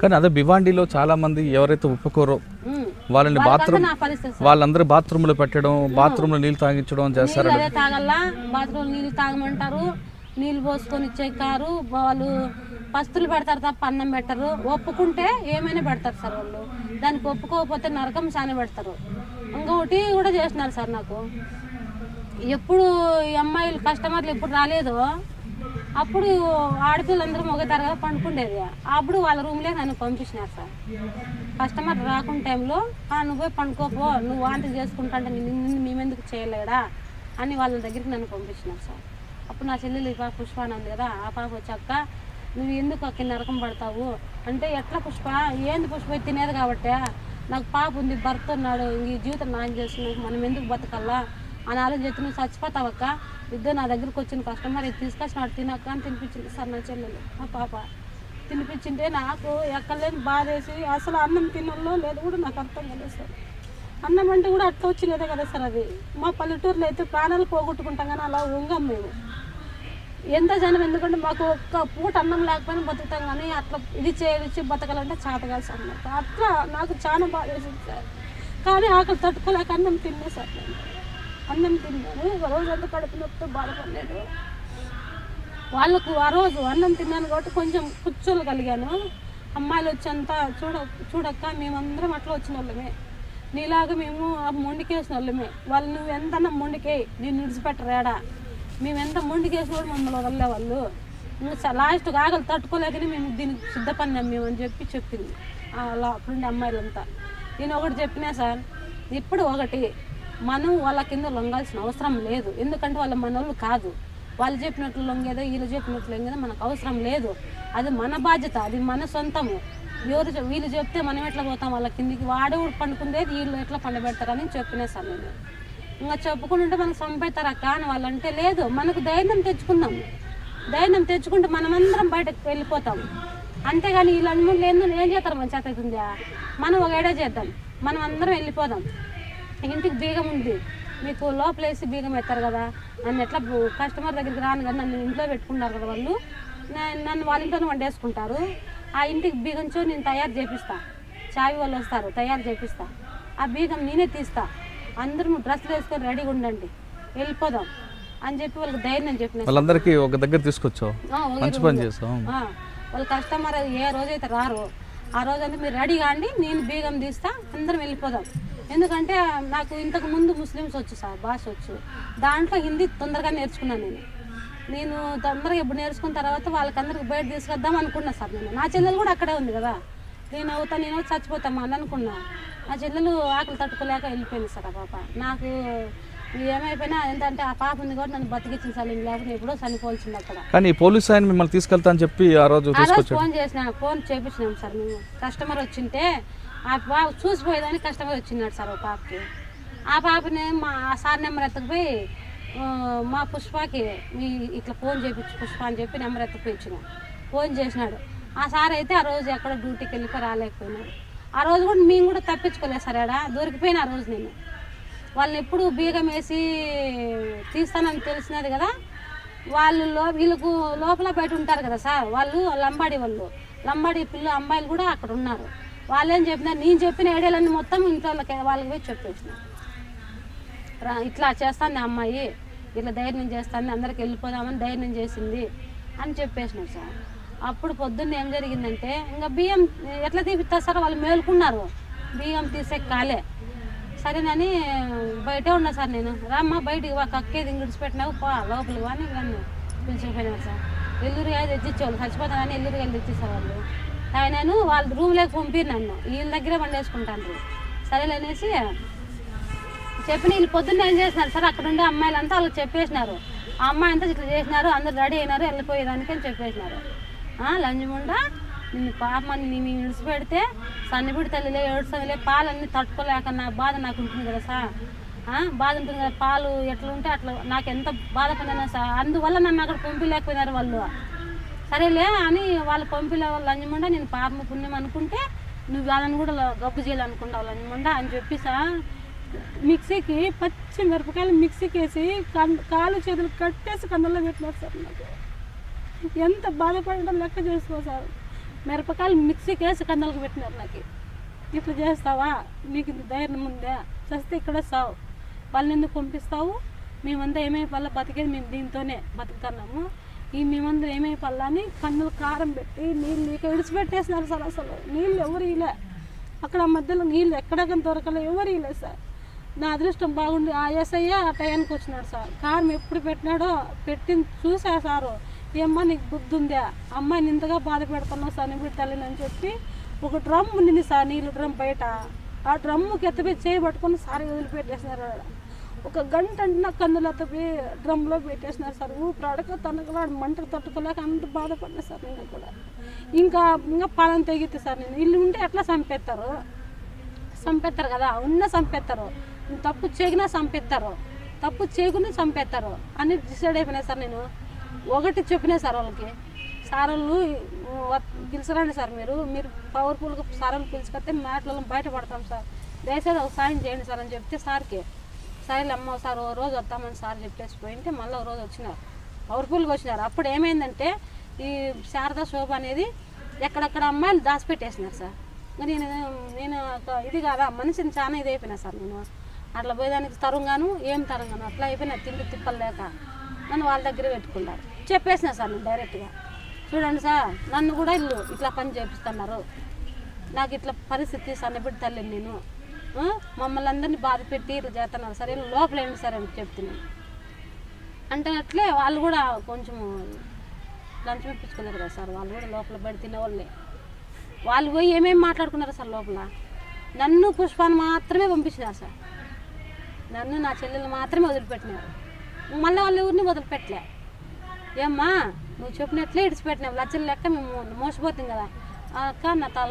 కానీ అదే భివాండిలో చాలా మంది ఎవరైతే ఒప్పుకోరో. వాళ్ళని బాత్రూమ్. వాళ్ళందరూ బాత్రూంలో పెట్టడం బాత్రూంలో నీళ్ళు తాగించడం చేస్తారు తాగల్లా బాత్రూమ్ నీళ్ళు తాగమంటారు. నీళ్ళు పోసుకొని చెక్కారు వాళ్ళు పస్తులు పెడతారు తప్ప అన్నం పెట్టరు. ఒప్పుకుంటే ఏమైనా పెడతారు సార్ వాళ్ళు. దానికి ఒప్పుకోకపోతే నరకం సాని పెడతారు. ఇంకొకటి కూడా చేసినారు సార్ నాకు. ఎప్పుడు ఈ అమ్మాయిలు కస్టమర్లు ఎప్పుడు రాలేదో అప్పుడు ఆడపిల్లందరూ మగ తరగతి పండుకుండేది. అప్పుడు వాళ్ళ రూమ్లే నన్ను పంపించినారు సార్. కస్టమర్ రాకుండా టైంలో "ఆ, నువ్వు పోయి పండుకోపో నువ్వు వాంతి చేసుకుంటా అంటే నిన్ను మేమెందుకు చేయలేడా అని వాళ్ళ దగ్గరికి నన్ను పంపించినారు సార్. అప్పుడు నా చెల్లెలు ఈ పాప పుష్ప అని ఉంది కదా ఆ పాప వచ్చాక నువ్వు ఎందుకు అక్కడ నరకం పడతావు? అంటే ఎట్లా పుష్ప? ఏంది పుష్ప? తినేది కాబట్టి? నాకు పాప ఉంది భర్త ఉన్నాడు ఈ జీవితం నాన్ చేస్తున్నావు మనం ఎందుకు బతకల్లా అని ఆలోచించి నువ్వు చచ్చిపోతావక్క? ఇద్దరు నా దగ్గరికి వచ్చిన కస్టమర్ ఇది తీసుకొచ్చినాడు తినక్క అని తినిపించింది. సార్ నా చెల్లెలు మా పాప. తినిపించింటే నాకు ఎక్కలేని బాధేసి అసలు అన్నం తినల్లో లేదు కూడా నాకు అర్థం కాలేదు సార్. అన్నం అంటే కూడా అట్లా వచ్చినదే కదా సార్ అది. మా పల్లెటూరులో అయితే ప్రాణాలు పోగొట్టుకుంటాం కానీ అలా వంగం మేము. ఎంత జనం ఎందుకంటే మాకు ఒక్క పూట అన్నం లేకపోయినా బతుకుతాం కానీ అట్లా ఇది చేయించి బతకాలంటే చాతగాలి సార్ నాకు అట్లా నాకు చాలా బాధ వేసింది సార్. కానీ ఆకలి తట్టుకోలేక అన్నం తిన్నే సార్ నేను. అన్నం తిన్నాను. ఒక రోజు అంతా కడుపు నొప్పితో బాధపడలేదు. వాళ్ళకు ఆ రోజు అన్నం తిన్నాను కాబట్టి కొంచెం కూర్చోగలిగాను అమ్మాయిలు వచ్చేంత చూడ చూడక్క మేమందరం అట్లా వచ్చిన వాళ్ళమే. నీలాగా మేము ఆ మొండికేసిన వాళ్ళమే. వాళ్ళు నువ్వు ఎంతన్నా మొండికే నేను విడిచిపెట్టరాడా మేము ఎంత మొండికేసిన కూడా మమ్మల్ని వదిలే వాళ్ళు. ఇంకా లాస్ట్ కాగలు తట్టుకోలేకనే మేము దీనికి సిద్ధపడినాం మేము అని చెప్పి చెప్పింది. అలా అప్పుడుండే అమ్మాయిలంతా. నేను ఒకటి చెప్పినా సార్ ఇప్పుడు ఒకటి మనం వాళ్ళ కింద లొంగాల్సిన అవసరం లేదు. ఎందుకంటే వాళ్ళ మనోళ్ళు కాదు. వాళ్ళు చెప్పినట్లు లొంగేదో వీళ్ళు చెప్పినట్లు లొంగేదో మనకు అవసరం లేదు. అది మన బాధ్యత అది మన సొంతము. ఎవరు వీళ్ళు చెప్తే మనం ఎట్లా పోతాం? వాళ్ళ కిందికి వాడు పండుకుందేది వీళ్ళు ఎట్లా పండబెడతారని చెప్పినేసాను నేను ఇంకా చెప్పుకుంటుంటే మనకు చంపేతారా కానీ వాళ్ళంటే లేదు. మనకు ధైర్యం తెచ్చుకుందాం ధైర్యం తెచ్చుకుంటే మనమందరం బయటకు వెళ్ళిపోతాం. అంతేగాని వీళ్ళు అనుమతి లేదు ఏం చేస్తారు మన చేత అవుతుందా? మనం ఒక ఏడా చేద్దాం? మనం అందరం వెళ్ళిపోదాం. ఇంటికి బీగం ఉంది. మీకు లోపలేసి బీగం ఎత్తారు కదా నన్ను ఎట్లా కస్టమర్ దగ్గరికి రాను కదా నన్ను ఇంట్లో పెట్టుకున్నారు కదా వాళ్ళు నన్ను వాళ్ళ ఇంట్లోనే వండేసుకుంటారు. ఆ ఇంటికి బీగంచో నేను తయారు చేపిస్తా. చావి వాళ్ళు వస్తారు తయారు చేపిస్తా. ఆ బీగం నేనే తీస్తా. అందరూ డ్రెస్సులు వేసుకొని రెడీగా ఉండండి వెళ్ళిపోదాం అని చెప్పి వాళ్ళకి ధైర్యం చెప్పిన వాళ్ళందరికీ ఒక దగ్గర తీసుకొచ్చావు మంచి పని వాళ్ళ కస్టమర్ ఏ రోజైతే రారు ఆ రోజంతా మీరు రెడీ కాండి నేను బీగం తీస్తా అందరం వెళ్ళిపోదాం. ఎందుకంటే నాకు ఇంతకు ముందు ముస్లిమ్స్ వచ్చు సార్ భాష వచ్చు. దాంట్లో హిందీ తొందరగా నేర్చుకున్నాను నేను. నేను తొందరగా ఇప్పుడు నేర్చుకున్న తర్వాత వాళ్ళకందరికి బయట తీసుకొద్దాం అనుకున్నా సార్ నేను. నా చెల్లెలు కూడా అక్కడే ఉంది కదా. నేను అవుతా నేను చచ్చిపోతామా అని అనుకున్నా. నా చెల్లెలు ఆకలి తట్టుకోలేక వెళ్ళిపోయింది సార్ ఆ పాప. నాకు ఏమైపోయినా ఏంటంటే ఆ పాప ఉంది కూడా నన్ను బతికించింది సార్. నేను లేకపోతే ఎప్పుడో చనిపోవాల్సింది అక్కడ. కానీ పోలీస్ ఆయన మిమ్మల్ని తీసుకెళ్తా అని చెప్పి ఆ రోజు ఫోన్ చేసిన ఫోన్ చేపించినాం సార్ మేము. కస్టమర్ వచ్చింటే ఆ బాబు చూసిపోయేదాన్ని కస్టమర్ వచ్చినాడు సార్ ఒక పాపకి. ఆ పాపని మా ఆ సార్ నెంబర్ ఎత్తకపోయి మా పుష్పకి మీ ఇట్లా ఫోన్ చేయించు పుష్ప అని చెప్పి నెంబర్ ఎత్తకపోయి ఫోన్ చేసినాడు. ఆ సార్ అయితే ఆ రోజు ఎక్కడ డ్యూటీకి వెళ్ళిపోయి రాలేకపోయినాడు ఆ రోజు కూడా మేము కూడా తప్పించుకోలేదు సార్ ఆడ. దొరికిపోయిన ఆ రోజు నేను. వాళ్ళని ఎప్పుడు బీగం వేసి తీస్తానని తెలిసినది కదా. వాళ్ళు లో వీళ్ళకు లోపల బయట ఉంటారు కదా సార్. వాళ్ళు లంబాడి వాళ్ళు. లంబాడి పిల్ల అమ్మాయిలు కూడా అక్కడ ఉన్నారు. వాళ్ళేం చెప్పినారు నేను చెప్పిన ఐడియాలన్నీ మొత్తం ఇంట్లో వాళ్ళకి పోయి చెప్పేసిన. రా- ఇట్లా చేస్తాను అమ్మాయి ఇట్లా ధైర్యం చేస్తాను అందరికి వెళ్ళిపోదామని ధైర్యం చేసింది అని చెప్పేసినారు సార్. అప్పుడు పొద్దున్న ఏం జరిగిందంటే ఇంకా బియ్యం ఎట్లా తీపిస్తారు సార్ వాళ్ళు మేలుకున్నారు. బియ్యం తీసే కాలే. సరేనని బయటే ఉన్నా సార్ నేను. రామ్మా బయటికి వా కక్కేది విడిచిపెట్టినావు పా లోపలికి కానీ అని పిలిచిపోయినారు సార్. ఎల్లురిగా తెచ్చిచ్చేవాళ్ళు చచ్చిపోతానని ఎల్లురిగా తెచ్చిస్తారు వాళ్ళు ఆయనను వాళ్ళ రూమ్లోకి పంపిన నన్ను. వీళ్ళ దగ్గరే సరేలే అనేసి చెప్పిన వీళ్ళు పొద్దున్న ఏం చేసినారు? సార్ అక్కడ ఉండే అమ్మాయిలంతా వాళ్ళు చెప్పేసినారు. ఆ అమ్మాయి అంతా ఇట్లా చేసినారు అందరు రెడీ అయినారు వెళ్ళిపోయేదానికి అని చెప్పేసినారు. ఆ, లంజముండా నిన్ను పాపని నేను విడిచిపెడితే సన్నిపిడి తల్లిలే ఏడుసలే పాలన్నీ తట్టుకోలేక నా బాధ నాకు ఉంటుంది కదా సార్ బాధ ఉంటుంది కదా పాలు ఎట్లా ఉంటే అట్లా. నాకు ఎంత బాధపడినా సార్ అందువల్ల నన్ను అక్కడ పంపించలేకపోయినారు వాళ్ళు. సరేలే అని వాళ్ళు పంపిలే వాళ్ళు లంజముండా నేను పాపం పుణ్యం అనుకుంటే నువ్వు వాళ్ళని కూడా గబ్బు చేయాలనుకుంటావు లంజముండా అని చెప్పి సార్ మిక్సీకి పచ్చి మిరపకాయలు మిక్సీకి వేసి కన్- కాలు చేతులు కట్టేసి కందల్లో పెట్టినారు సార్ నాకు. ఎంత బాధపడడం లెక్క చేసుకో సార్. మిరపకాయలు మిక్సీకి వేసి కందలకు పెట్టినారు నాకు. ఇట్లా చేస్తావా? నీకు ఇంత ధైర్యం ఉందా? చస్తే ఇక్కడే సావు. వాళ్ళని ఎందుకు పంపిస్తావు? మేమంతా ఏమైపోవాలా బతికేది మేము దీంతోనే బతుకుతున్నాము. ఈ మేమందరం ఏమైపోవాలా అని కన్నులు కారం పెట్టి నీళ్ళు ఇక విడిచిపెట్టేసినారు సార్ అసలు. నీళ్ళు ఎవరు ఇలా అక్కడ మధ్యలో నీళ్ళు ఎక్కడక్కడ దొరకలే. ఎవరు ఇలా సార్. నా అదృష్టం బాగుండి ఆ ఎస్ఐ ఆ టయానికి వచ్చినాడు సార్. కారం ఎప్పుడు పెట్టినాడో పెట్టింది చూసా సారు. ఏమ్మా నీకు బుద్ధి ఉందా? అమ్మాయిని ఇంతగా బాధ పెడుతున్నావు సార్ నీ తల్లిని అని చెప్పి ఒక డ్రమ్ ఉండింది సార్ నీళ్ళు డ్రమ్ బయట. ఆ డ్రమ్ముకి ఎత్తపోయి చేయి సారి సార్ వదిలిపెట్టేసినారు. ఒక గంట అంటే నాకు డ్రమ్లో పెట్టేసినారు సార్. ఊపిరాడక తనకు తనకలాడు మంటలు తట్టుకోలేక అంత బాధపడినా సార్ నేను కూడా. ఇంకా ఇంకా పాలన తెగితే సార్ నేను. ఇల్లు ఉంటే ఎట్లా చంపేస్తారు చంపేస్తారు కదా ఉన్న చంపేస్తారు తప్పు చేయగినా చంపేస్తారు తప్పు చేయకుండా చంపేస్తారు అని డిసైడ్ అయిపోయినా సార్ నేను. ఒకటి చెప్పినా సార్ వాళ్ళకి. సార్ వాళ్ళు పిలిచరండి సార్ మీరు. మీరు పవర్ఫుల్గా సార్ వాళ్ళు పిలుచుకొస్తే మ్యాట్లలో బయటపడతాం సార్. దయచేసి ఒక సాయం చేయండి సార్ అని చెప్తే సార్కి. సరే అమ్మ సార్ ఓ రోజు వస్తామని సార్ చెప్పేసి పోయింటే మళ్ళీ ఓ రోజు వచ్చినారు. పవర్ఫుల్గా వచ్చినారు. అప్పుడు ఏమైందంటే ఈ శారదా శోభ అనేది ఎక్కడెక్కడ అమ్మాయిలు దాచిపెట్టేసినారు సార్. నేను నేను ఒక ఇది కాదా మనిషిని చాలా ఇది అయిపోయినా సార్ నేను. అట్లా పోయేదానికి తరంగాను ఏం తరంగాను అట్లా అయిపోయినా తిండి తిప్పలు లేక నన్ను వాళ్ళ దగ్గర పెట్టుకున్నారు. చెప్పేసిన సార్ నేను డైరెక్ట్గా. చూడండి సార్ నన్ను కూడా ఇల్లు ఇట్లా పని చేపిస్తున్నారు. నాకు ఇట్లా పరిస్థితి సన్నబిడ్డ తల్లి నేను మమ్మల్ని అందరినీ బాధ పెట్టి చేస్తున్నారు. సరే లోపలేండి సార్ అని చెప్తున్నాను అంటే అట్లే వాళ్ళు కూడా కొంచెం లంచం ఇప్పించుకున్నారు కదా సార్. వాళ్ళు కూడా లోపల బడి తినేవాళ్ళే. వాళ్ళు పోయి ఏమేమి మాట్లాడుకున్నారు సార్ లోపల? నన్ను పుష్పాన్ని మాత్రమే పంపించినారు సార్. నన్ను నా చెల్లెలు మాత్రమే వదిలిపెట్టినారు మళ్ళీ వాళ్ళ ఎవరిని వదిలిపెట్టలే. ఏమ్మా నువ్వు చెప్పినట్లే ఇడిచిపెట్టినావు. లచ్చలు లెక్క మేము మోసపోతాం కదా. అక్క నా తల